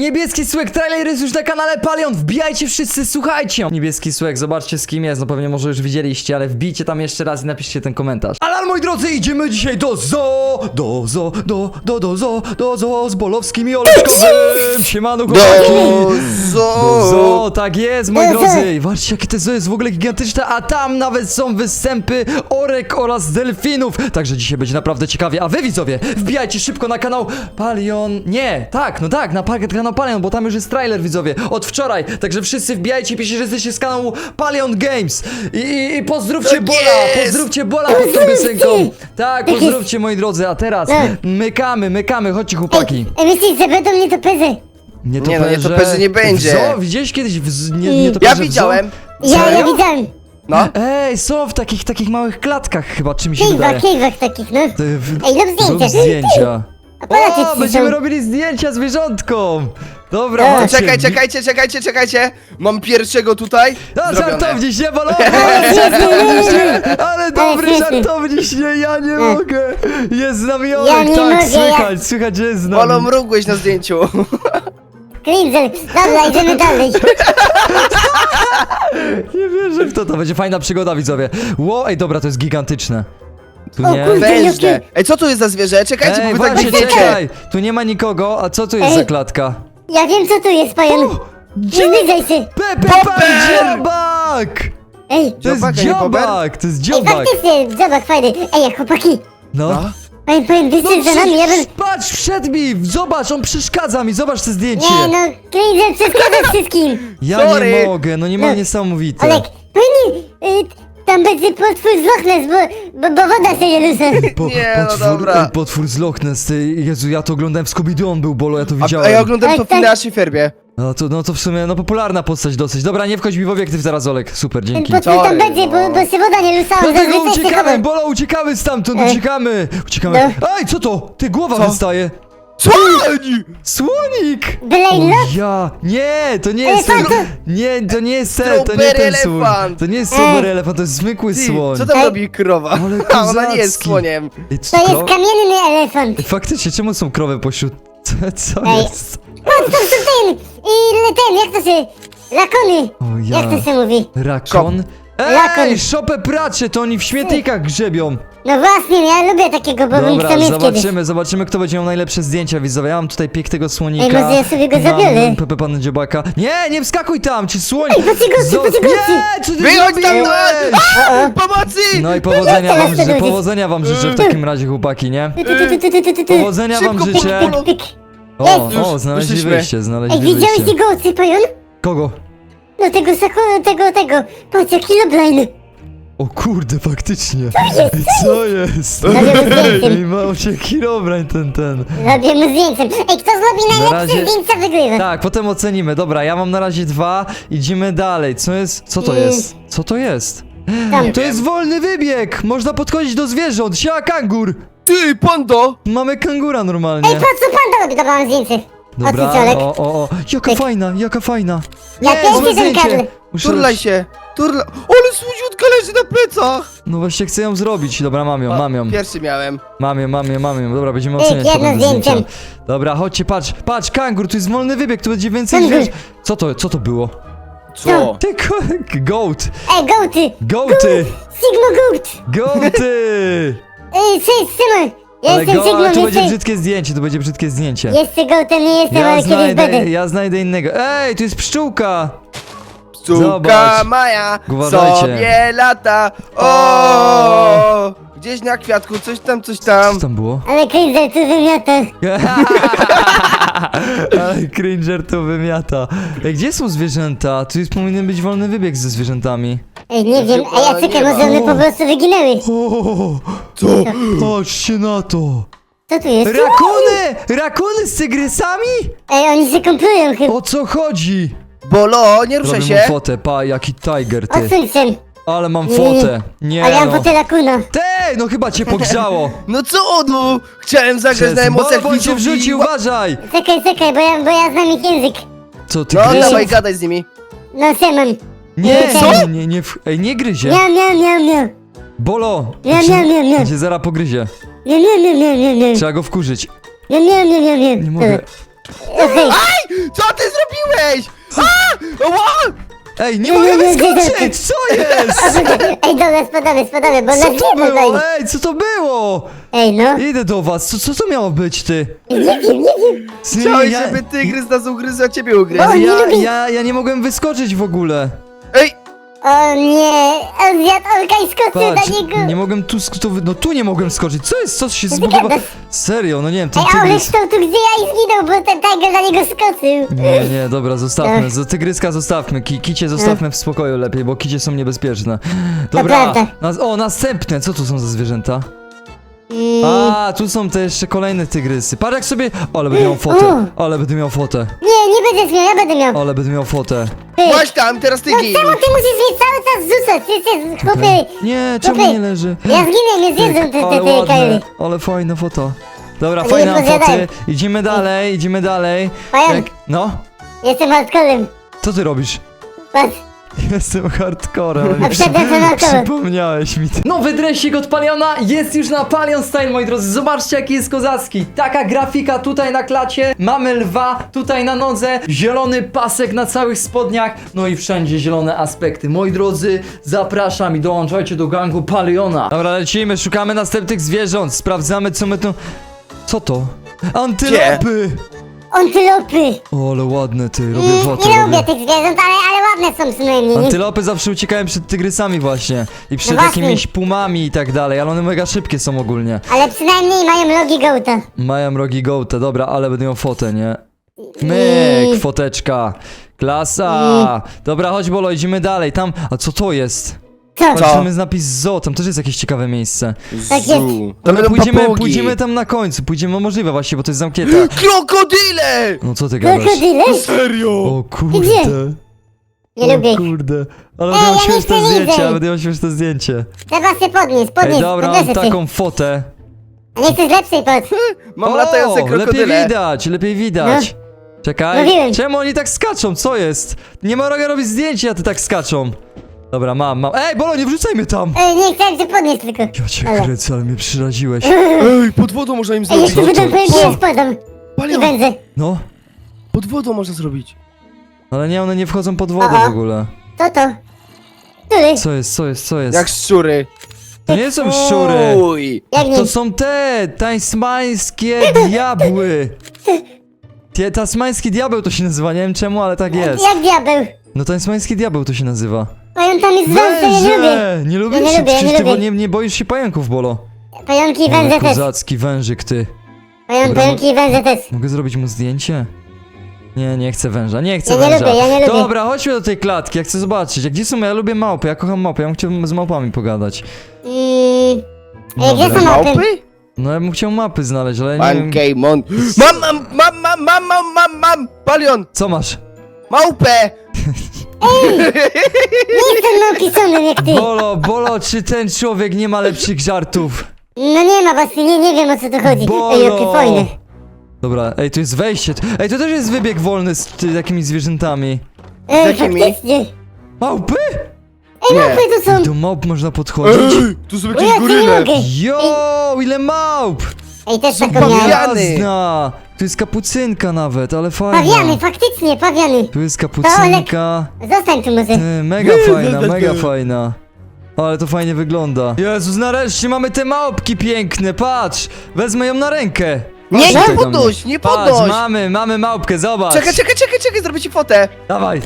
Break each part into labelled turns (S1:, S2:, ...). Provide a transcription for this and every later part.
S1: Niebieski Słek, trailer jest już na kanale Palion, wbijajcie wszyscy, słuchajcie! Niebieski Słek, zobaczcie z kim jest, no pewnie może już widzieliście, ale wbijcie tam jeszcze raz i napiszcie ten komentarz. Alarm moi drodzy, idziemy dzisiaj do zoo, do zoo, do, do, do zoo, do zoo z Bolowskim i Oleczkowym! Siemano chłopaki! Do zoo, tak jest, moi
S2: Do
S1: drodzy! I jakie to zoo jest w ogóle gigantyczne, a tam nawet są występy orek oraz delfinów. Także dzisiaj będzie naprawdę ciekawie. A wy widzowie, wbijajcie szybko na kanał Palion. Nie, tak, no tak, na pa- kanał Palion, bo tam już jest trailer widzowie. Od wczoraj. Także wszyscy wbijajcie, piszcie, że jesteście z kanału Palion Games. I, i, i pozdrówcie
S2: Tak
S1: Bola,
S2: jest.
S1: pozdrówcie Bola pod tą
S2: Pozdrówcie.
S1: piosenką. Tak,
S2: Tak jest.
S1: pozdrówcie moi drodzy, a teraz
S2: Tak.
S1: mykamy, mykamy, chodźcie chłopaki.
S2: Ej, myślisz, że będą mnie to pezy?
S1: Nie
S3: Nie, no, nietoperzy nie będzie.
S1: Co? Widziałeś kiedyś w z... nie,
S2: Mm.
S1: nietoperze
S3: Ja widziałem.
S2: Ja, ja
S1: Serio?
S2: widziałem.
S3: No.
S1: Ej, są w takich, takich małych klatkach chyba, czym się
S2: Kejwach,
S1: wydaje.
S2: kejwach takich, no.
S1: Ty, w-
S2: Ej, rób
S1: Zrób
S2: zdjęcie.
S1: zdjęcia.
S2: Aparaty
S1: O,
S2: ci
S1: będziemy
S2: są.
S1: robili zdjęcia zwierzątkom. Dobra,
S2: Tak.
S1: chodźcie.
S3: Czekaj, czekajcie, czekajcie, czekajcie. Mam pierwszego tutaj.
S1: A,
S3: Zrobione.
S1: żartowniś, nie balowo! Ale dobry
S2: śmieszny.
S1: żartowniś, nie, ja nie
S2: E.
S1: mogę. Jest z nami Olek,
S2: nie
S1: tak,
S2: mogę,
S1: słychać,
S2: ja-
S1: słychać, że jest z
S3: Olo,
S1: nami.
S3: mrugłeś na zdjęciu.
S2: Crimson. Dobra, idziemy dalej.
S1: Nie wierzę w to, to będzie fajna przygoda, widzowie. Ło, ej, dobra, to jest gigantyczne. Tu
S2: O
S1: nie...
S2: kurde.
S3: Wężne. Ej, co tu jest za zwierzę? Czekajcie,
S1: Ej,
S3: bo wy tak
S1: właśnie,
S3: biegniecie.
S1: czekaj, tu nie ma nikogo, a co tu jest
S2: Ej.
S1: za klatka?
S2: Ja wiem, co tu jest, pajon. Nie zbliżaj się.
S1: Pepe Pan
S3: Popper!
S1: Dziobak!
S2: Ej,
S1: To jest
S3: Dziobak, a nie
S1: dziobak, to jest
S2: ej,
S1: dziobak.
S2: faktycznie, zobacz, fajny. Ej, chłopaki.
S1: No.
S3: No.
S2: Pajon, pajon, wyszedł za nami, ja bym...
S1: Patrz, wszedł mi, zobacz, on przeszkadza mi, zobacz to zdjęcie.
S2: Nie, no, Crimson przeszkadza wszystkim.
S1: Ja nie
S3: Sorry.
S1: mogę, no nie ma
S2: No.
S1: niesamowite.
S2: Olek, powinni... Y, tam będzie potwór z Loch Ness, bo, bo, bo woda się nie rusza.
S1: Po,
S3: Nie, no
S1: potwór,
S3: dobra.
S1: ej, potwór z Loch Ness, Jezu, ja to oglądałem w Scooby-Doo, on był, Bolo, ja to
S3: A,
S1: widziałem.
S3: a ja oglądam
S2: Ej,
S3: to w
S2: tak.
S3: naszej ferbie.
S1: No to, no to w sumie, no popularna postać dosyć. Dobra, nie wchodź mi w obiektyw zaraz, Olek, super,
S2: Ten
S1: dzięki.
S2: potwór tam
S3: Sorry,
S2: będzie, bo,
S3: no.
S2: bo się woda nie rusza, on
S1: Dlatego
S2: zazwyczaj się
S1: uciekamy,
S2: chowa.
S1: Bolo, uciekamy stamtąd,
S2: Ej.
S1: uciekamy. Uciekamy.
S2: No.
S1: Ej, co to? Ty, głowa
S3: Co?
S1: wystaje.
S3: Co?
S1: Słonik!
S2: Bylej
S1: O ja! Nie, to nie jest ten... Nie, to nie jest ten, to nie ten słoń.
S3: elefant.
S1: To nie jest strawberry
S2: Ej.
S1: elefant, to jest zwykły
S3: Ty,
S1: słoń.
S3: co tam robi krowa?
S1: Ale
S3: A ona nie jest
S1: kozacki.
S3: słoniem.
S1: Ej,
S2: To jest kamienny elefant.
S1: Faktycznie, czemu są krowy pośród... Co, co
S2: Ej.
S1: jest?
S2: Patrz, tam są ten, i ten, jak to się... Lakony.
S1: O ja...
S2: Jak to się mówi?
S1: Rakon? Ej, szopę pracze, to oni w śmietnikach grzebią.
S2: No właśnie, ja lubię takiego, bo bym
S1: Dobra,
S2: chciał mieć kiedyś.
S1: zobaczymy, zobaczymy kto będzie miał najlepsze zdjęcia widzowie. Ja mam tutaj pięknego słonika.
S2: Ej, może ja sobie go
S1: Mam
S2: zabiorę.
S1: Pepe Pana Dziobaka. Nie, nie wskakuj tam, ci słoń!
S2: Ej, patrzcie gości, patrzcie gości.
S1: Nie, co ty
S3: Wychodź tam,
S1: zrobiłeś?
S3: no! Pomocy!
S1: No i powodzenia wam życzę, powodzenia wam życzę w takim razie chłopaki, nie?
S2: Tu, tu, tu, tu, tu, tu, tu, tu.
S1: Powodzenia wam
S3: Szybko,
S1: życzę.
S2: Pyk.
S1: O,
S2: Jest.
S1: o, znaleźli
S3: Wyszliśmy.
S1: wyjście,
S2: Ej,
S1: znaleźli
S2: widziałeś
S1: wyjście.
S2: tego ocypajon?
S1: Kogo?
S2: No tego sako, tego, tego. Patrz, jaki Loblane.
S1: O kurde, faktycznie. Ej, co jest?
S2: Robimy zdjęcie.
S1: Ej, mam cię kilobrań ten, ten.
S2: Robimy zdjęciem. Ej, kto zrobi
S1: Na
S2: najlepsze
S1: razie-
S2: zdjęcia wygrywa.
S1: Tak, potem ocenimy. Dobra, ja mam na razie dwa. Idziemy dalej. Co jest? Co to jest? Co to jest?
S2: Tam.
S1: To jest wolny wybieg! Można podchodzić do zwierząt. Siema kangur!
S3: Ty, pondo!
S1: Mamy kangura
S2: Ej,
S1: normalnie.
S2: patrz, co pan robi, dobra, mam zdjęcie.
S1: Dobra, o, o, o. Jaka
S2: Ej.
S1: fajna, jaka fajna.
S2: Ja
S1: Nie,
S2: też
S1: złe
S2: ten
S1: zdjęcie. Muszę
S3: Turlaj się! Turla... Ole, słodziutka leży na plecach!
S1: No właśnie chcę ją zrobić. Dobra, mam ją, mam ją.
S3: Pierwszy miałem.
S1: Mam ją, mam ją, mam ją. Dobra, będziemy
S2: Ej,
S1: oceniać
S2: jedno
S1: potem zdjęcia. Dobra, chodźcie, patrz, patrz, kangur, tu jest wolny wybieg, tu będzie więcej
S2: Kangur.
S1: zwierząt. Co to, co to było?
S3: Co?
S1: Ty, ko- goat,
S2: Ej, gołty.
S1: goaty,
S2: Sigma goat.
S1: goaty!
S2: Ej, Szymon. Ja
S1: Ale
S2: jestem
S1: go, tu będzie brzydkie zdjęcie, tu będzie brzydkie zdjęcie.
S2: Jeszcze gołtem nie jestem,
S1: Ja
S2: ale kiedyś
S1: znajdę,
S2: będę.
S1: ja znajdę innego. Ej, tu jest pszczółka!
S3: Pszczółka
S1: Zobacz.
S3: Maja
S1: Uważajcie.
S3: sobie lata. O! Gdzieś na kwiatku, coś tam, coś tam.
S1: Co tam było?
S2: Ale Crimson tu wymiata.
S1: Ale cringer to wymiata. Ej, gdzie są zwierzęta? Tu jest, powinien być wolny wybieg ze zwierzętami.
S2: Ej, nie wiem, a czekaj,
S3: nie ma.
S2: może one po prostu wyginęły.
S1: O,
S3: Co?
S1: patrzcie na to!
S2: Co tu jest?
S1: Rakuny! Rakuny z tygrysami?
S2: Ej, oni się komplują chyba.
S1: O co chodzi?
S3: Bolo, nie ruszaj
S1: Robię
S3: się.
S1: mu fotę, pa, jaki tiger ty.
S2: Odsuń się.
S1: Ale mam fotę. Nie
S2: Ale ja mam
S1: no.
S2: fotę lakuna.
S1: Tej, no chyba cię pogrzało.
S3: No co no? Chciałem zagrać na
S1: Przez-
S3: emocjach
S1: Bo, bo cię
S3: widzów i-
S1: wrzuci, uważaj!
S2: Czekaj, czekaj, bo ja, bo ja znam ich język.
S1: Co, ty
S3: No dawaj, gadaj z nimi.
S2: No, Simon.
S1: Nie,
S2: Co?
S1: nie, nie, nie, w- ej, nie gryzie.
S2: Miau, miau, miau, miau.
S1: Bolo!
S2: Nie,
S1: on się-
S2: nie, nie, nie.
S1: on się zaraz pogryzie.
S2: Miau, miau, miau, miau, miau, miau.
S1: Trzeba go wkurzyć.
S2: Miau, miau, miau, miau, miau.
S1: Nie mogę.
S3: Ej, co ty zrobiłeś? A! Ła!
S1: Ej, nie
S2: Nie,
S1: mogę
S2: nie, nie, nie,
S1: wyskoczyć! Co jest?
S2: Ej, dobra, spadamy, spadamy, bo
S1: Co
S2: nas
S1: to
S2: nie
S1: było?
S2: tutaj.
S1: Ej, co to było?
S2: Ej, no.
S1: Idę do was, co, co to miało być, ty?
S2: Nie wiem, nie wiem.
S1: Nie,
S3: Chciałeś,
S1: ja,
S3: żeby tygrys nas ugryzł, a ciebie ugryzł.
S2: O, nie
S1: ja,
S2: lubię-
S1: ja, ja nie mogłem wyskoczyć w ogóle.
S3: Ej,
S2: O nie, on zjadł Olka i skoczył
S1: Patrz,
S2: na niego.
S1: nie mogłem tu, sk- tu, no tu nie mogłem skoczyć. Co jest, co się
S2: ty
S1: zbugowało?
S2: gadasz?
S1: Serio, no nie wiem, ten
S2: Ej, a Olek
S1: tygrys...
S2: stał tu, gdzie ja i zginął, bo ten tiger na niego skoczył.
S1: Nie, nie, dobra, zostawmy. Z tygryska zostawmy. Ki, kicie zostawmy w spokoju lepiej, bo kicie są niebezpieczne. Dobra,
S2: prawda.
S1: nas, o, następne. Co tu są za zwierzęta?
S2: Mm,
S1: A, tu są te jeszcze kolejne tygrysy. Patrz jak sobie... Ale będę miał fotę. Ale będę miał fotę.
S2: Nie, nie będę miał, ja będę miał.
S1: Ale będę miał fotę.
S2: Ty.
S3: właśnie tam, teraz ty
S2: No
S3: gin.
S2: czemu ty musisz mnie cały czas rzucać? Ty jesteś chłopie.
S1: Nie, czemu nie leży?
S2: Ja zginę, mnie zjedzą te,
S1: ale
S2: te, te
S1: ładne,
S2: kajry.
S1: ale fajna foto. Dobra,
S2: Ale
S1: fajne
S2: nie
S1: foty.
S2: podjadaj.
S1: Idziemy dalej, idziemy dalej.
S2: Fajan,
S1: No,
S2: jestem hardcorem.
S1: co ty robisz?
S2: Patrz,
S1: Jestem hardcorem.
S2: a wszedłem to na koło.
S1: Przypomniałeś mi to. Nowy dresik od Paliona jest już na Palion Style, moi drodzy. Zobaczcie, jaki jest kozacki. Taka grafika tutaj na klacie. Mamy lwa tutaj na nodze. Zielony pasek na całych spodniach. No i wszędzie zielone aspekty. Moi drodzy, zapraszam i dołączajcie do gangu Paliona. Dobra, lecimy, szukamy następnych zwierząt. Sprawdzamy, co my tu... Co to? Antylopy!
S2: Antylopy.
S1: O, ale ładne ty, robię
S2: Mm,
S1: fotę.
S2: nie
S1: robię.
S2: lubię tych zwierząt, ale, ale ładne są przynajmniej. nie?
S1: Antylopy zawsze uciekają przed tygrysami właśnie i przed
S2: No właśnie.
S1: jakimiś pumami i tak dalej, ale one mega szybkie są ogólnie.
S2: Ale przynajmniej mają logi gołta.
S1: Mają rogi gołte, dobra, ale będę miał fotę, nie? Myk, foteczka, klasa. Dobra, chodź Bolo, idziemy dalej, tam, a co to jest?
S2: Co?
S3: Co?
S1: Patrz, tam jest napis zoo, tam też jest jakieś ciekawe miejsce.
S2: Tak jest.
S3: Zu.
S1: Ale
S3: będą
S1: pójdziemy,
S3: papugi.
S1: pójdziemy tam na końcu, pójdziemy, no możliwe właśnie, bo to jest zamknięte.
S3: Krokodyle!
S1: No co ty gadasz?
S2: Krokodyle?
S3: Serio?
S1: O kurde.
S2: Gdzie? Nie
S1: o
S2: lubię ich.
S1: kurde. Ale
S2: Ej,
S1: będę miał
S2: ja nie
S1: śmieszne
S2: chcę
S1: zdjęcie, ale będę miał śmieszne zdjęcie.
S2: Trzeba się podnieść, podnieść,
S1: Ej, dobra, mam
S2: podniosę
S1: taką fotę.
S2: A nie chcesz lepszej pod.
S3: Mam
S1: o,
S3: latające
S1: lepiej
S3: krokodyle.
S1: widać, lepiej widać. Czekaj,
S2: Mówiłem.
S1: czemu oni tak skaczą, co jest? Nie mogę robić zdjęcia, a ty tak skaczą. Dobra, mam, mam. Ej, Bolo, nie wrzucaj mnie tam!
S2: Ej, nie chciałem się podnieść tylko.
S1: Ja cię
S2: Ale-
S1: kręcę, ale mnie przeraziłeś.
S3: Ej, pod wodą można im
S2: Ej,
S3: zrobić.
S2: jeszcze
S1: to-
S2: będę powiem, że
S1: co?
S2: spadam. I
S3: Palion,
S2: będę.
S1: No,
S3: pod wodą można zrobić.
S1: ale nie, one nie wchodzą pod wodę
S2: Aha.
S1: w ogóle.
S2: Co to? Który?
S1: Co jest, co jest, co jest?
S3: Jak szczury.
S1: To nie są szczury.
S3: Uj.
S2: Jak nie?
S1: To są te tasmańskie diabły. Tie, tasmański diabeł to się nazywa, nie wiem czemu, ale tak jest.
S2: Jak diabeł.
S1: No tasmański diabeł to się nazywa.
S2: Pająk tam jest węże, ja nie lubię.
S1: Węże! Nie lubisz?
S2: nie lubię, ja
S1: Przecież
S2: nie
S1: ty
S2: lubię.
S1: nie, nie boisz się pająków, Bolo.
S2: Pająki i
S1: Ale
S2: węże też.
S1: kozacki wężyk, ty.
S2: Pająk,
S1: Dobra,
S2: pająki i węże też.
S1: Mogę zrobić mu zdjęcie? Nie, nie chcę węża, nie chcę
S2: Ja nie
S1: węża.
S2: lubię, ja nie lubię.
S1: Dobra, chodźmy do tej klatki, ja chcę zobaczyć. A gdzie są? Ja lubię małpy, ja kocham małpy, ja bym chciał z małpami pogadać.
S2: Mm. Ej, gdzie
S1: Dobra.
S2: są małpy?
S3: Małpy?
S1: No ja bym chciał mapy znaleźć, ale ja nie wiem...
S3: Pankej mon. Mam, mam, mam, mam, mam, mam, mam, mam. Palion,
S1: Co masz?
S3: Małpę.
S2: Nie jestem małpisonem jak ty.
S1: Bolo, Bolo, czy ten człowiek nie ma lepszych żartów?
S2: No nie ma właśnie, nie, nie wiem o co tu chodzi.
S1: Bolo!
S2: Ej, jakie fajne.
S1: Dobra, ej, tu jest wejście. Ej, to też jest wybieg wolny z ty, takimi zwierzętami.
S2: Ej,
S3: jakimi?
S2: faktycznie.
S1: Małpy?
S2: Ej,
S3: Nie.
S2: małpy tu są.
S1: Do małp można podchodzić?
S3: Ej, tu są
S2: O,
S3: jakieś
S2: ja tu nie
S3: goryle.
S2: mogę.
S1: Jo, ile małp!
S2: Ej, też taką
S3: Pawiany.
S1: Jazda! Tu jest kapucynka nawet, ale fajna.
S2: Pawiany, faktycznie, pawiany.
S1: Tu jest kapucynka.
S2: Zostań tu może.
S1: Ty, mega fajna, mega fajna. Ale to fajnie wygląda. Jezus, nareszcie mamy te małpki piękne, patrz! Wezmę ją na rękę.
S3: Nie,
S1: Tutaj
S3: nie
S1: do
S3: podnoś, nie
S1: Patrz,
S3: podnoś.
S1: mamy, mamy małpkę, zobacz.
S3: Czekaj, czekaj, czekaj, czekaj, zrobię ci fotę.
S1: Dawaj.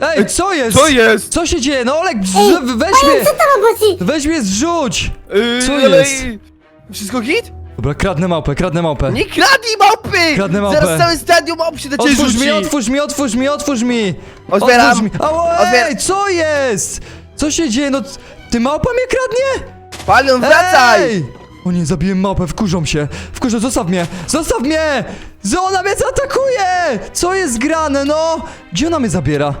S1: Ej, co jest?
S3: Co jest?
S1: Co się dzieje? No Olek,
S2: Ej,
S1: weź mnie!
S2: co to roboci?
S1: Weź mnie zrzuć!
S3: Yy,
S1: Co
S3: ale-
S1: jest?
S3: Wszystko git?
S1: Dobra, kradnę małpę, kradnę małpę.
S3: Nie kradnij małpy!
S1: Kradnę małpę.
S3: Zaraz całe stadium małp się do ciebie
S1: Otwórz
S3: rzuci.
S1: mi, otwórz mi, otwórz mi, otwórz mi!
S3: Otwieram.
S1: Otwórz mi. Ej, co jest? Co się dzieje? No, ty małpa mnie kradnie?
S3: Palion, wracaj!
S1: Ej! O nie, zabiłem małpę, wkurzą się. Wkurzą, zostaw mnie! Zostaw mnie! Z- Ona mnie zaatakuje! Co jest grane, no? Gdzie ona mnie zabiera?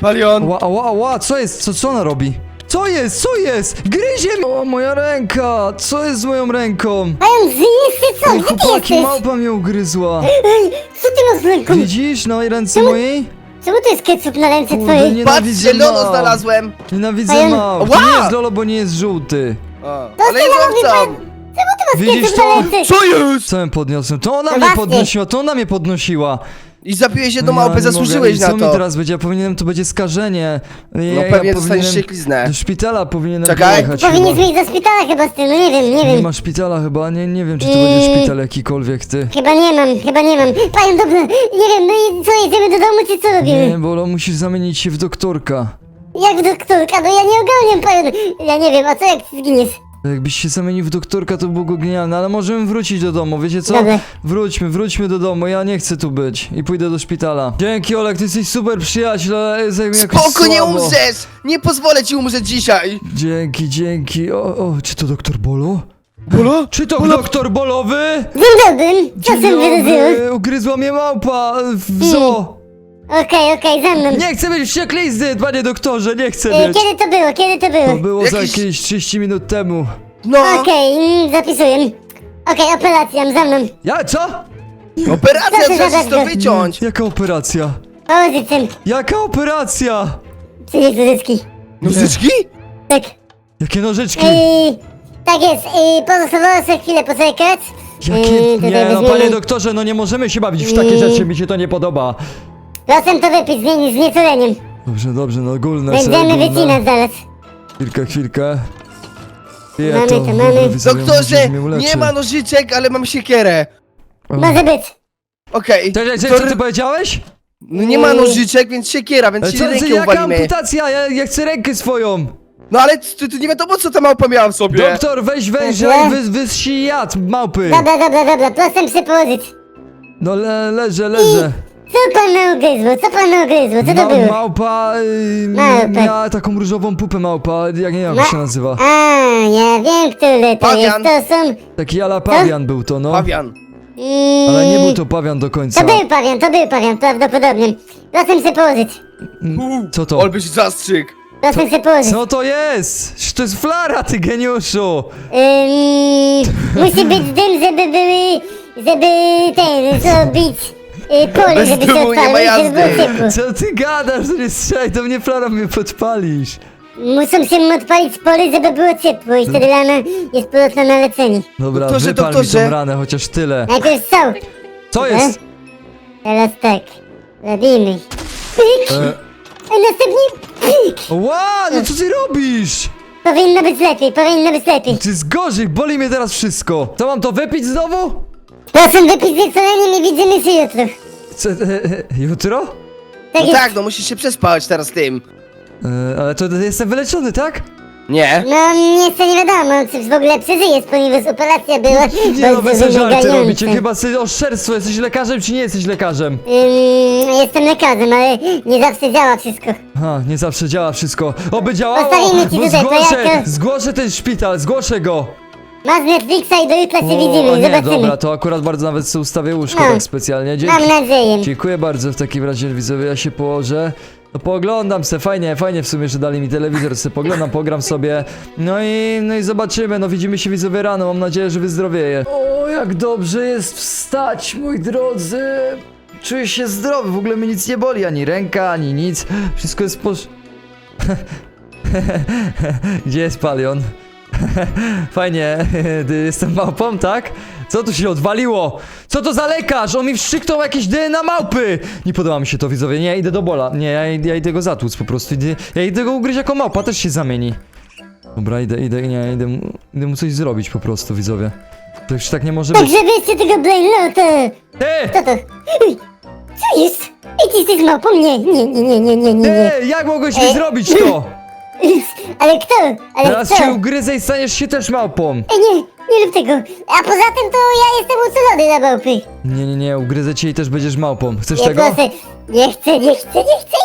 S3: Palion!
S1: Ała, ała, ała, co jest? Co, co ona robi? Co jest? Co jest? Gryzie mnie! O, moja ręka! Co jest z moją ręką?
S2: Pająk, żyjesz ty co?
S1: Ej,
S2: Gdzie ty
S1: chłopaki,
S2: jesteś?
S1: małpa mnie ugryzła.
S2: Ej, co ty masz w ręku?
S1: Widzisz na ręce mojej?
S2: Czemu to jest ketchup na ręce
S1: Kurde,
S2: twojej?
S1: nie-
S3: Patrz,
S1: Nienawidzę
S3: zielono
S1: małp.
S3: znalazłem!
S1: Nienawidzę małp.
S3: Ła!
S1: To nie jest Lolo, bo nie jest żółty.
S3: O,
S2: To
S3: ale
S2: ty
S3: jest
S2: robi
S3: owcą!
S2: pan- Czemu ty
S1: Widzisz
S2: tu
S1: to?
S3: Co jest?
S1: Co ją podniosłem? To ona
S2: No
S1: mnie
S2: właśnie.
S1: podnosiła, to ona mnie podnosiła.
S3: I zabiłeś jedną
S1: No
S3: małpę,
S1: nie mogę.
S3: zasłużyłeś
S1: I
S3: na
S1: co mi
S3: to.
S1: teraz będzie? Ja powinienem, to będzie skażenie. Ja,
S3: No pewnie dostaniesz
S1: powinienem-
S3: siekliznę.
S1: Do szpitala powinienem
S3: Czekaj.
S1: pojechać
S2: Powinieneś
S1: chyba.
S2: mieć do szpitala chyba z tym, no nie wiem, nie
S1: Nie
S2: wiem.
S1: ma szpitala chyba, nie, nie wiem czy to będzie szpital jakikolwiek, ty.
S2: Chyba nie mam, chyba nie mam. Panie, dobra, nie wiem, no i co, jedziemy do domu, czy co robimy?
S1: Nie, Bolo, musisz zamienić się w doktorka.
S2: Jak doktorka, no ja nie ogarniam, panie. Ja nie wiem, a co jak zginiesz?
S1: Jakbyś się zamienił w doktorka, to byłoby genialne, ale możemy wrócić do domu, wiecie co?
S2: Dobra.
S1: Wróćmy, wróćmy do domu, ja nie chcę tu być i pójdę do szpitala. Dzięki Olek, ty jesteś super przyjaciel, ale jest jakoś
S3: Spoko, nie
S1: słabo.
S3: umrzesz! Nie pozwolę ci umrzeć dzisiaj!
S1: Dzięki, dzięki. O, o, czy to doktor Bolo?
S3: Bolo?
S1: Czy to doktor Bolowy?
S2: Dzień dobry, co
S1: Dzień dobry, ugryzła mnie małpa w zoo.
S2: Okej, okej, za mną.
S1: Nie chcę mieć wścieklizny, panie doktorze, nie chcę
S2: E,
S1: mieć.
S2: Kiedy to było, kiedy to
S1: To
S2: było?
S1: było za
S3: Jakiś-
S1: jakieś 30 minut temu.
S3: No!
S2: Okej, mm, zapisuję. Okej, operacja, za mną.
S1: Ja, co?
S3: Operacja,
S2: Co ty
S3: trzeba się to wyciąć!
S1: Jaka operacja?
S2: Położyć tym.
S1: Jaka operacja?
S2: Przynieś nożyczki.
S3: Nożyczki?
S2: Tak.
S1: Jakie nożyczki?
S2: I... Tak jest, i pozostawało sobie chwilę poczekać.
S1: Jakie...
S2: Tutaj
S1: Nie, no
S2: weźmiemy-
S1: panie doktorze, no nie możemy się bawić w takie rzeczy, mi się to nie podoba.
S2: Proszę to wypić z, z nieculeniem.
S1: Dobrze, dobrze, no ogólne
S2: Będziemy
S1: ogólne.
S2: wycinać zaraz.
S1: Chwilkę, chwilkę. Nie,
S2: Mamy to, mamy.
S3: Doktorze, nie ma nożyczek, ale mam siekierę.
S2: Może być.
S3: Okej.
S1: Cześć, co ty powiedziałeś?
S3: No nie ma nożyczek, więc siekiera, więc ci
S1: co,
S3: rękę
S1: jaka
S3: uwalimy.
S1: amputacja? Ja, ja chcę rękę swoją.
S3: No ale tu, tu nie wiadomo co ta małpa miała w sobie.
S1: Doktor, weź węża i wy, wyssij jad, małpy.
S2: Dobra, dobra, dobra, proszę się położyć.
S1: No le, leżę, leżę.
S2: Co pan ugryzło? Co pan ugryzło? Co to
S1: Ma,
S2: było?
S1: małpa y, miała taką różową pupę małpa, jak nie wiem jak
S2: Ma-
S1: się nazywa.
S2: A, ja wiem, które to jest.
S3: Pawian.
S2: To są...
S1: Taki ala pawian był to, no.
S3: Pawian.
S2: Mm,
S1: Ale nie był to pawian do końca.
S2: To był pawian, to był pawian, prawdopodobnie. Proszę się położyć.
S1: Co to?
S3: Olbyś zastrzyk.
S2: Proszę się położyć.
S1: Co to jest? To jest flara, ty geniuszu!
S2: Ym, musi być dym, żeby były... Żeby ten, zrobić... Pole,
S3: Bez
S2: żeby się
S3: dymu nie ma
S2: odpalić, żeby było
S3: jazdy.
S2: ciepło.
S1: Co ty gadasz? To nie strzelaj, to mnie flara mnie podpalisz.
S2: Muszą się odpalić pole, żeby było ciepło i wtedy rana jest powrotna na leczenie.
S1: Dobra,
S3: Doktorze,
S1: wypal mi
S3: doktorze.
S1: tą ranę, chociaż tyle.
S2: Najpierw są.
S1: Co jest?
S2: Teraz tak. Robimy. Pyk.
S1: E,
S2: A następnie pyk.
S1: ła, no co ty robisz?
S2: Powinno być lepiej, powinno być lepiej.
S1: Ty jest gorzej, boli mnie teraz wszystko. Co mam to wypić znowu?
S2: Proszę wypić zlecenie i widzimy się jutro.
S1: Co, e, e, jutro?
S2: Tak
S3: No
S2: jest.
S3: tak, no musisz się przespać teraz tym.
S1: E, ale to jestem wyleczony, tak?
S3: Nie?
S2: No jeszcze nie wiadomo, czy w ogóle przeżyjesz, ponieważ operacja była
S1: Nie no, sobie żarty
S2: wymagająca.
S1: robicie, chyba sobie oszczerstwo, jesteś lekarzem czy nie jesteś lekarzem?
S2: Ym, jestem lekarzem, ale nie zawsze działa wszystko.
S1: Ha, nie zawsze działa wszystko. Oby działało,
S2: Postawimy ci
S1: bo
S2: tutaj
S1: zgłoszę,
S2: pojazd.
S1: zgłoszę ten szpital, zgłoszę go.
S2: Masz Netflixa i do jutra się
S1: O,
S2: widzimy,
S1: nie,
S2: zobaczymy.
S1: dobra, to akurat bardzo nawet sobie ustawię łóżko
S2: No.
S1: tak specjalnie. Dzięki.
S2: Mam nadzieję.
S1: Dziękuję bardzo w takim razie widzowie, ja się położę. No pooglądam se, fajnie, fajnie w sumie, że dali mi telewizor, se poglądam, pogram sobie. No i, no i zobaczymy, no widzimy się widzowie rano, mam nadzieję, że wyzdrowieję. O, jak dobrze jest wstać, moi drodzy. Czuję się zdrowy, w ogóle mnie nic nie boli, ani ręka, ani nic. Wszystko jest posz... Gdzie jest palion? Fajnie, jestem małpą, tak? Co tu się odwaliło? Co to za lekarz? On mi wstrzyknął jakieś DNA małpy! Nie podoba mi się to, widzowie. Nie, ja idę do bola. Nie, ja, ja idę go zatłuc po prostu. Idę, ja idę go ugryźć jako małpa, też się zamieni. Dobra, idę, idę, nie, idę, mu- idę mu coś zrobić po prostu, widzowie. To już tak nie może być.
S2: żebyście tego Brainlota.
S1: Ty!
S2: Co to? Co jest? Ej, ty jesteś małpą? Nie, nie, nie, nie, nie, nie, nie, nie.
S1: Ty! Jak mogłeś mi
S2: Ej.
S1: zrobić to?
S2: Ale kto? Ale
S1: Teraz
S2: kto?
S1: cię ugryzę i staniesz się też małpą.
S2: Ej, nie, nie rób tego. A poza tym to ja jestem uczulony na małpy.
S1: Nie, nie, nie, ugryzę cię i też będziesz małpą. Chcesz
S2: Nie,
S1: tego?
S2: proszę. Nie chcę, nie chcę, nie chcę.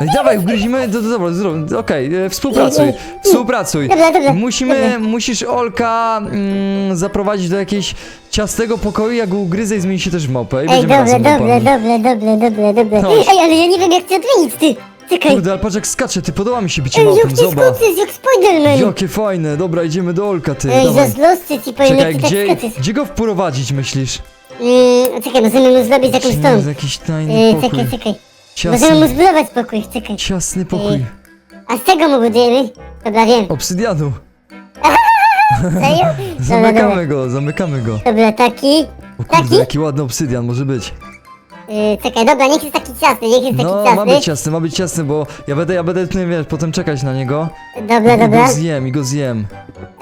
S2: I co ty
S1: Ej, dawaj, ugryzimy, do, do, dobra, zrób, okej, e, współpracuj, współpracuj.
S2: Dobra, dobra,
S1: Musimy,
S2: dobra.
S1: musisz Olka mm, zaprowadzić do jakiegoś ciastego pokoju, jak go ugryzę i zmieni się też w małpę i
S2: Ej,
S1: będziemy
S2: dobra,
S1: razem
S2: dobra,
S1: małpami.
S2: dobra, dobra, dobra, dobra.
S1: Chodź.
S2: Ej, ale ja nie wiem jak cię odmienić, ty. Czekaj.
S1: Kurde, ale patrz jak skacze, ty podoba mi się bycie
S2: Ej,
S1: małpą,
S2: jak ty
S1: zobacz.
S2: skoczysz, jak Spiderman.
S1: Jakie fajne, dobra, idziemy do Olka, ty,
S2: Ej,
S1: dawaj.
S2: zazdroszczę ci, powiem
S1: Czekaj,
S2: jak ty
S1: gdzie,
S2: tak skoczysz.
S1: gdzie go wprowadzić, myślisz?
S2: Mm, czekaj, możemy mu zrobić jakąś tą.
S1: jest jakiś tajny
S2: Ej,
S1: pokój?
S2: czekaj, czekaj. Możemy mu
S1: Ciasny,
S2: zbudować pokój, czekaj.
S1: ciasny pokój.
S2: A z czego mu budujemy? Dobra, wiem.
S1: Obsydianu.
S2: Serio? Dobra, dobra.
S1: Zamykamy go, zamykamy go.
S2: Dobra, taki.
S1: O kurde,
S2: Taki?
S1: jaki ładny obsydian może być.
S2: Yy, czekaj, dobra, niech jest taki ciasny, niech jest taki
S1: No,
S2: ciasny.
S1: ma być ciasny, ma być ciasny, bo ja będę, ja będę tutaj, wiesz, potem czekać na niego.
S2: Dobra,
S1: I
S2: dobra.
S1: go zjem, i go zjem.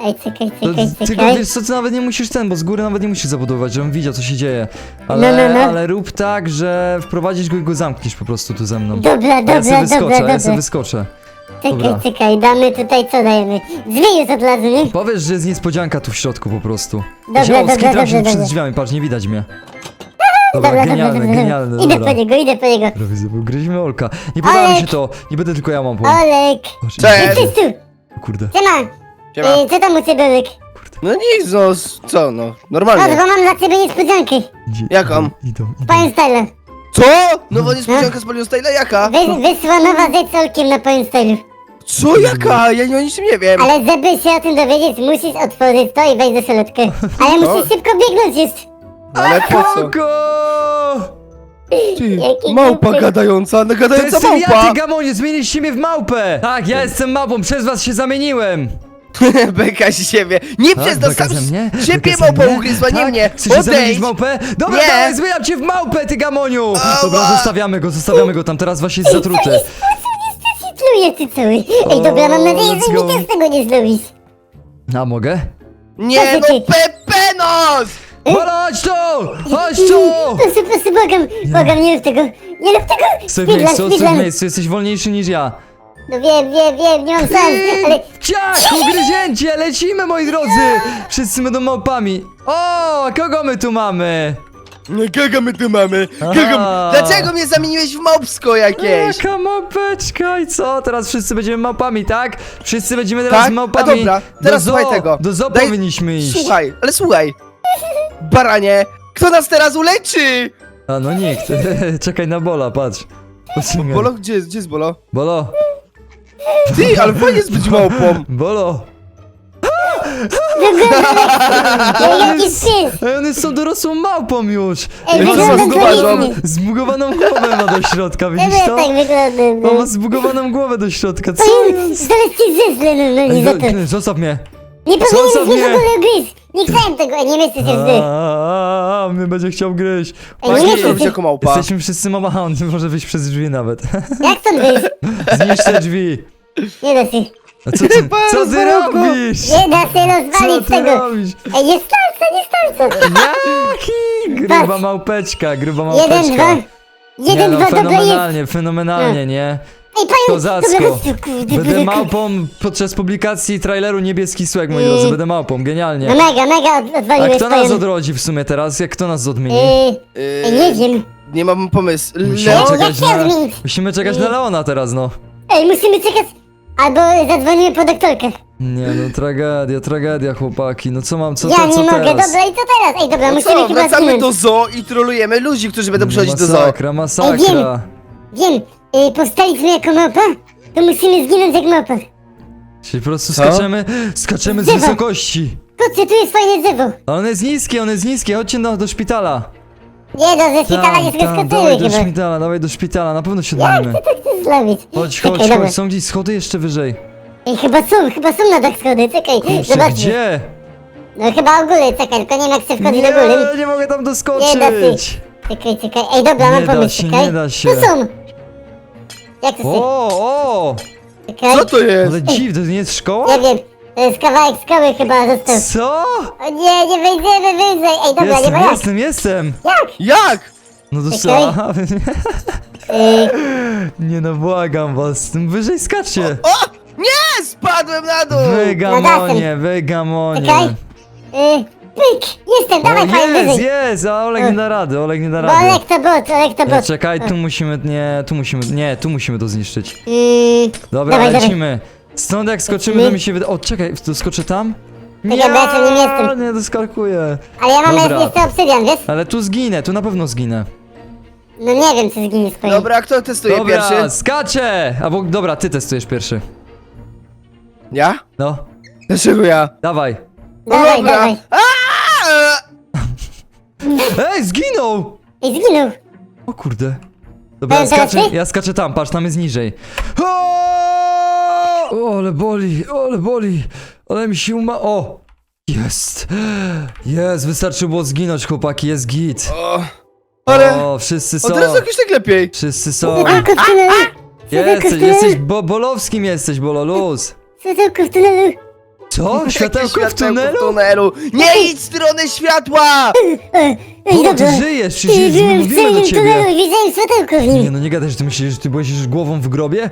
S2: Ej, czekaj,
S1: To,
S2: czekaj,
S1: tylko
S2: czekaj.
S1: wiesz co, ty nawet nie musisz ten, bo z góry nawet nie musisz zabudować, żebym widział co się dzieje. Ale,
S2: No, no, no.
S1: ale rób tak, że wprowadzisz go i go zamkniesz po prostu tu ze mną.
S2: Dobra,
S1: A ja sobie
S2: dobra,
S1: wyskoczę,
S2: dobra,
S1: a ja sobie
S2: dobra.
S1: wyskoczę.
S2: Czekaj,
S1: dobra.
S2: czekaj, damy tutaj, co dajemy? Drzwi już od razu, nie?
S1: Powiesz, że jest niespodzianka tu w środku po prostu.
S2: Dobra,
S1: Ja się- o,
S2: dobra,
S1: się
S2: dobra,
S1: przed
S2: dobra.
S1: drzwiami, patrz, nie widać mnie.
S2: Dobra,
S1: Dobra,
S2: dobra,
S1: genialne,
S2: dobra.
S1: genialne,
S2: Idę
S1: dobra.
S2: po niego, idę po niego.
S1: Dobra, widzę, bo gryźmy Olka. Nie podoba mi się to, nie będę tylko ja mam po.
S2: Olek!
S3: Cześć.
S2: Jesteś tu!
S1: Kurde.
S2: Siema!
S3: Siema.
S2: Yy, co tam u ciebie, Olek?
S3: No nic, no, s- co, no,
S2: No,
S3: normalnie.
S2: bo mam dla ciebie niespodziankę.
S1: Idzie,
S3: Jaką?
S1: Idą, idą, idą.
S2: Pająk Stylu.
S3: Co? Nowa niespodzianka z Polion Styla, jaka?
S2: Wy, wyszła nowa rzecz z Olkiem na Pająk Stylu.
S3: Co, jaka? Ja o niczym nie wiem.
S2: Ale żeby się o tym dowiedzieć, musisz otworzyć to i wejść do środka. Ale musisz szybko biegnąć jest.
S3: No, ale po co?
S1: Koko!
S3: Ty,
S2: Jaki
S3: małpa
S2: głupy.
S3: gadająca, no
S1: To
S3: gadająca
S1: jestem ja,
S3: małpa.
S1: ty gamonie, zmieniliście mnie w małpę! Tak, ja jestem małpą, przez was się zamieniłem!
S3: Beka z siebie. Nie
S1: Tak,
S3: przez
S1: beka
S3: sam małpa
S1: mnie?
S3: ugryzła, nie
S1: Tak?
S3: mnie.
S1: Chcesz się zamienić
S3: Odejdź.
S1: w małpę? Dobra,
S3: Nie.
S1: dawaj, zmieniam cię w małpę, ty gamoniu! Dobra, zostawiamy go, zostawiamy go tam, teraz właśnie jest zatruty.
S2: Pluje ty cały. Ej, dobra, mam nadzieję,
S1: let's
S2: że
S1: go.
S2: mi też tego nie zrobisz.
S1: A mogę?
S3: Nie, no
S2: Ty.
S3: Pepenos!
S1: Chodź tu! Chodź tu!
S2: Proszę, proszę, błagam, błagam, nie rób tego. Nie rób tego.
S1: W
S2: Speedrun, speedrun.
S1: miejscu, jesteś wolniejszy niż ja.
S2: No wiem, wiem, wiem, nie mam szans, ale...
S1: Ciach, ugryzięcie, lecimy moi drodzy! Wszyscy będą małpami. O, kogo my tu mamy?
S3: No kogo my tu mamy?
S1: Aha.
S3: Kogo... Dlaczego mnie zamieniłeś w małpsko jakieś?
S1: Jaka małpeczka i co? Teraz wszyscy będziemy małpami, tak? Wszyscy będziemy teraz
S3: Tak?
S1: małpami.
S3: A dobra, teraz
S1: do
S3: słuchaj
S1: zoo,
S3: tego.
S1: Do zoo
S3: Daj-
S1: powinniśmy iść.
S3: Słuchaj, ale słuchaj. Baranie, kto nas teraz uleczy?
S1: A no nikt. Czekaj na Bola, patrz. Poczekaj.
S3: Bolo, gdzie, jest- gdzie jest Bolo?
S1: Bolo.
S3: Ty, ale fajnie jest być małpą.
S1: Bolo.
S2: Ej, jaki.
S1: Ej, on jest tą dorosłą małpą już.
S2: Ej,
S3: to
S1: zbugowaną,
S2: pięknie.
S1: zbugowaną głowę ma do środka, widzisz
S2: Ja
S1: to?
S2: tak wyglądam.
S1: On
S2: no.
S1: ma zbugowaną głowę do środka, co
S2: Ej,
S1: jest? Ej,
S2: za to.
S1: zo- Zostaw mnie.
S2: Nie powinieneś
S1: zostaw
S2: mnie w ogóle gryźć. Nie chciałem tego, nie myślę się
S1: A,
S2: wzdech.
S1: a, a, mnie będzie chciał gryźć.
S2: Ej, nie
S3: Fajnie
S2: myślę
S3: robić
S2: się...
S3: jako małpa.
S1: Jesteśmy wszyscy mama, a on może wyjść przez drzwi nawet.
S2: Jak stąd wyjść?
S1: Zniszcz te drzwi.
S2: Nie da się.
S1: A co ty, co ty robisz?
S2: Nie da się
S1: Co
S2: rozwalić
S1: ty
S2: tego.
S1: robisz?
S2: Ej, nie starca, nie starca.
S1: Jaki? Gruba małpeczka, gruba
S2: Jeden,
S1: małpeczka.
S2: dwa.
S1: Nie
S2: Jeden,
S1: no,
S2: dwa, dobra jest.
S1: fenomenalnie, fenomenalnie, nie?
S2: Ej, panie,
S1: Kozacko. Będę małpą podczas publikacji traileru Niebieski Słek, moi
S2: Yy.
S1: drodzy, będę małpą, genialnie.
S2: No mega, mega od-
S1: A
S2: odwaliłeś
S1: kto nas odrodzi w sumie teraz? Jak kto nas odmieni?
S2: Yy, Ej, nie wiem.
S3: Nie mam pomysłu.
S1: Musimy
S3: Leo?
S1: czekać
S2: jak się
S1: na...
S2: odmienić?
S1: Musimy czekać na Leona teraz, no.
S2: Ej, musimy czekać. Albo zadzwonimy po doktorkę.
S1: Nie no, tragedia, tragedia, chłopaki. No co mam, co,
S2: ja
S1: to,
S2: nie
S1: co
S2: mogę,
S1: teraz?
S2: dobra, i co teraz? Ej, dobra,
S3: No
S2: musimy
S3: co,
S2: chyba
S3: wracamy
S2: zginąć.
S3: do zoo i trolujemy ludzi, którzy będą przychodzić do zoo.
S1: Masakra, masakra.
S2: Wiem, yy, powstaliśmy jako małpa, to musimy zginąć jak małpa.
S1: Czyli po prostu
S3: Co?
S1: skaczemy, skaczemy z wysokości.
S2: Patrzcie, tu jest fajne drzewo.
S1: A on jest niski, on jest niski, chodźcie do, do szpitala.
S2: Nie, do ze szpitala
S1: Tam,
S2: nie
S1: dawaj do
S2: chyba.
S1: szpitala, dawaj do szpitala, na pewno się
S2: Jak ty to chcesz zrobić?
S1: Chodź,
S2: Czekaj,
S1: chodź,
S2: dobra.
S1: chodź, są gdzieś schody jeszcze wyżej.
S2: Ej, chyba są, chyba są na dach schody, czekaj,
S1: Kurczę,
S2: zobaczmy.
S1: gdzie?
S2: No chyba u góry, czekaj, tylko nie wiem jak się wchodzi do góry.
S1: Nie, nie mogę tam
S2: Nie da
S1: doskoczyć.
S2: Czekaj, czekaj, ej dobra,
S1: Nie
S2: mam
S1: da
S2: pomysł,
S1: się,
S2: czekaj.
S1: nie da się.
S2: Tu są. Jak to się,
S1: O.
S3: Co to jest?
S1: ale dziwne, to nie jest szkoła?
S2: Nie wiem, to jest kawałek skały chyba został.
S1: Co?
S2: O nie, nie wejdziemy wyżej, ej dobra, nie
S1: Jestem,
S2: ma jak.
S1: jestem, jestem.
S3: Jak?
S1: No to co?
S2: Ej,
S1: Nie no, błagam was, tym wyżej skaczcie.
S3: O! Nie! Spadłem na dół!
S1: Wygamonie, wygamonie.
S2: Czekaj. ej, pyk, jestem,
S1: O,
S2: dawaj fajnie
S1: jest,
S2: wyżej.
S1: jest, a Oleg nie da rady, Oleg nie da
S2: Bo
S1: rady.
S2: Olek to bot, Olek to
S1: E,
S2: bot.
S1: Czekaj, tu musimy, nie, tu musimy, nie, tu musimy to zniszczyć.
S2: Mm,
S1: Dobra,
S2: Dawaj, dawaj.
S1: lecimy. Stąd jak skoczymy, to mi się wyda... O, czekaj, to skoczę tam?
S2: Bo ja tam nie jestem.
S1: nie doskarkuję.
S2: ale ja mam
S1: Dobra.
S2: jeszcze obsydian, wiesz?
S1: Ale tu zginę, tu na pewno zginę.
S2: No nie wiem, czy zginie swoje.
S3: Dobra, kto testuje
S1: Dobra,
S3: pierwszy?
S1: skaczę! Albo, dobra, ty testujesz pierwszy.
S3: Ja?
S1: No,
S3: Dlaczego ja?
S1: dawaj.
S2: Dawaj,
S3: Dobra.
S2: dawaj.
S3: Aaa!
S1: Ej, zginął!
S2: Ej, zginął.
S1: O kurde. Dobra, ja skaczę, ja skaczę tam, patrz, tam jest niżej. O, o ale boli, o, ale boli. Ale mi się uma... O! Jest! Jest, wystarczy było zginąć, chłopaki, jest git.
S3: O, ale...
S1: O, wszyscy są.
S3: O, teraz jakoś tak lepiej.
S1: Wszyscy są.
S2: Tylko w tunelu.
S1: Jesteś,
S2: Światełko w
S1: jesteś
S2: tunelu.
S1: bo Bolowskim jesteś, Bololuz.
S2: Światełko w tunelu.
S1: Co? Światełko w tunelu?
S3: w tunelu? Nie idź w stronę światła!
S2: Ej, dobra.
S1: ty żyjesz, przecież
S2: byłem w
S1: mówimy do
S2: tunelu
S1: ciebie.
S2: i widziałem światełko w
S1: Nie
S2: nim.
S1: no, nie gadaj, że ty myślisz, że ty byłeś już głową w grobie?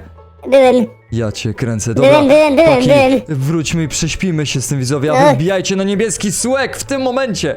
S2: Byłem.
S1: Ja cię kręcę, dobra.
S2: Byłem, byłem, byłem,
S1: Paki,
S2: byłem.
S1: Wróćmy i prześpimy się z tym widzowie, a
S2: Tak.
S1: wy wbijajcie na niebieski słek w tym momencie.